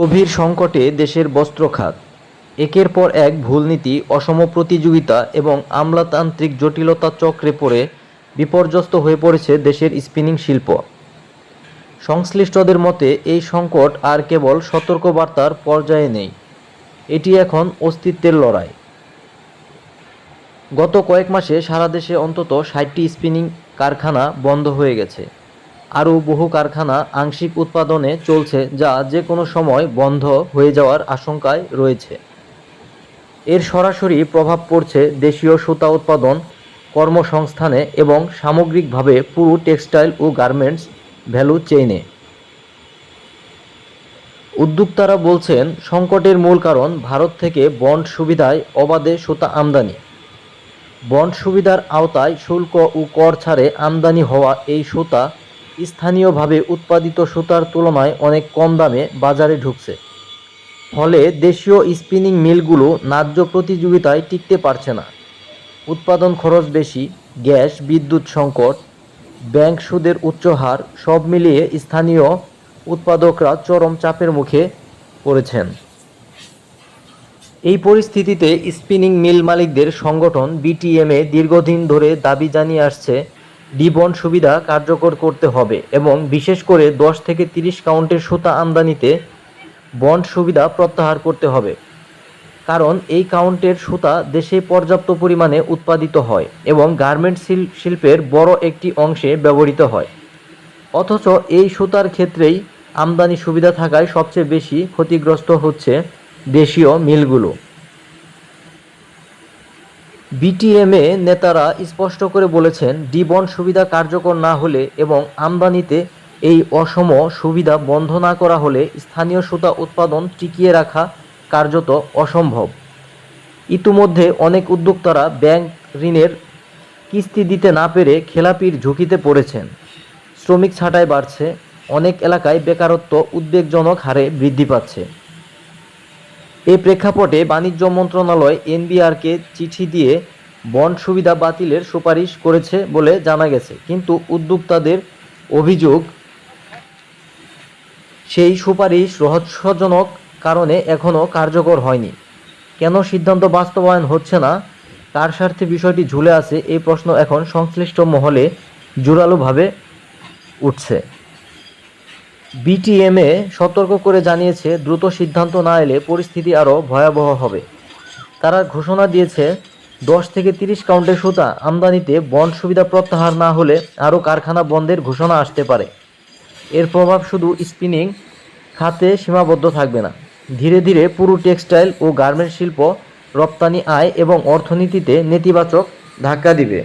গভীর সংকটে দেশের বস্ত্র খাত একের পর এক ভুল নীতি, অসম প্রতিযোগিতা এবং আমলাতান্ত্রিক জটিলতা চক্রে পড়ে বিপর্যস্ত হয়ে পড়েছে দেশের স্পিনিং শিল্প। সংশ্লিষ্টদের মতে, এই সংকট আর কেবল সতর্কবার্তার পর্যায়ে নেই। এটি এখন অস্তিত্বের লড়াই। গত কয়েক মাসে সারা দেশে অন্তত ষাটটি স্পিনিং কারখানা বন্ধ হয়ে গেছে। আরও বহু কারখানা আংশিক উৎপাদনে চলছে যা যে কোনো সময় বন্ধ হয়ে যাওয়ার আশঙ্কায় রয়েছে। এর সরাসরি প্রভাব পড়ছে দেশীয় সুতা উৎপাদন, কর্মসংস্থানে এবং সামগ্রিকভাবে পুরো টেক্সটাইল ও গার্মেন্টস ভ্যালু চেইনে। উদ্যোক্তারা বলছেন, সংকটের মূল কারণ ভারত থেকে বন্ড সুবিধায় অবাধে সুতা আমদানি। বন্ড সুবিধার আওতায় শুল্ক ও কর ছাড়ে আমদানি হওয়া এই সুতা স্থানীয়ভাবে উৎপাদিত সুতার তুলনায় অনেক কম দামে বাজারে ঢুকছে। ফলে দেশীয় স্পিনিং মিলগুলো ন্যায্য প্রতিযোগিতায় টিকতে পারছে না। উৎপাদন খরচ বেশি, গ্যাস, বিদ্যুৎ সংকট, ব্যাংক সুদের উচ্চ হার সব মিলিয়ে স্থানীয় উৎপাদকরা চরম চাপের মুখে পড়েছেন। এই পরিস্থিতিতে স্পিনিং মিল মালিকদের সংগঠন বিটিএমএ দীর্ঘদিন ধরে দাবি জানিয়ে আসছে ডিবন সুবিধা কার্যকর করতে হবে এবং বিশেষ করে দশ থেকে তিরিশ কাউন্টের সুতা আমদানিতে বন্ড সুবিধা প্রত্যাহার করতে হবে। কারণ এই কাউন্টের সুতা দেশে পর্যাপ্ত পরিমাণে উৎপাদিত হয় এবং গার্মেন্ট শিল্পের বড় একটি অংশে ব্যবহৃত হয়। অথচ এই সুতার ক্ষেত্রেই আমদানি সুবিধা থাকায় সবচেয়ে বেশি ক্ষতিগ্রস্ত হচ্ছে দেশীয় মিলগুলো। বিটিএমএ নেতারা স্পষ্ট করে বলেছেন, ডিবন সুবিধা কার্যকর না হলে এবং আমদানিতে এই অসম সুবিধা বন্ধ না করা হলে স্থানীয় সুতা উৎপাদন টিকিয়ে রাখা কার্যত অসম্ভব। ইতিমধ্যে অনেক উদ্যোক্তারা ব্যাংক ঋণের কিস্তি দিতে না পেরে খেলাপির ঝুঁকিতে পড়েছেন। শ্রমিক ছাঁটাই বাড়ছে, অনেক এলাকায় বেকারত্ব উদ্বেগজনক হারে বৃদ্ধি পাচ্ছে। এ প্রেক্ষাপটে বাণিজ্য মন্ত্রণালয় এনবিআরকে চিঠি দিয়ে বন্ড সুবিধা বাতিলের সুপারিশ করেছে বলে জানা গেছে। কিন্তু উদ্যোক্তাদের অভিযোগ, সেই সুপারিশ রহস্যজনক কারণে এখনও কার্যকর হয়নি। কেন সিদ্ধান্ত বাস্তবায়ন হচ্ছে না কার স্বার্থে বিষয়টি ঝুলে আছে, এই প্রশ্ন এখন সংশ্লিষ্ট মহলে জোরালোভাবে উঠছে। বিটিএমএ সতর্ক করে জানিয়েছে, দ্রুত সিদ্ধান্ত না এলে পরিস্থিতি আরও ভয়াবহ হবে। তারা ঘোষণা দিয়েছে, দশ থেকে তিরিশ কাউন্টের সুতা আমদানিতে বন্ড সুবিধা প্রত্যাহার না হলে আরও কারখানা বন্ধের ঘোষণা আসতে পারে। এর প্রভাব শুধু স্পিনিং খাতে সীমাবদ্ধ থাকবে না। ধীরে ধীরে পুরো টেক্সটাইল ও গার্মেন্ট শিল্প রপ্তানি আয় এবং অর্থনীতিতে নেতিবাচক ধাক্কা দিবে।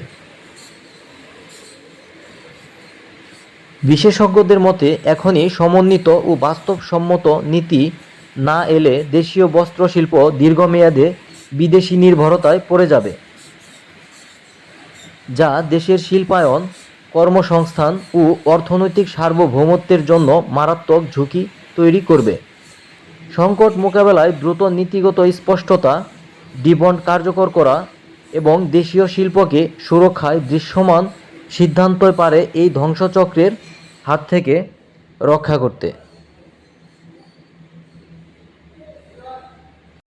বিশেষজ্ঞদের মতে, এখনই সমন্বিত ও বাস্তবসম্মত নীতি না এলে দেশীয় বস্ত্র শিল্প দীর্ঘমেয়াদে বিদেশি নির্ভরতায় পড়ে যাবে, যা দেশের শিল্পায়ন, কর্মসংস্থান ও অর্থনৈতিক সার্বভৌমত্বের জন্য মারাত্মক ঝুঁকি তৈরি করবে। সংকট মোকাবেলায় দ্রুত নীতিগত স্পষ্টতা ডিবন্ড কার্যকর করা এবং দেশীয় শিল্পকে সুরক্ষায় দৃশ্যমান সিদ্ধান্তই পারে এই ধ্বংসচক্রের হাত থেকে রক্ষা করতে।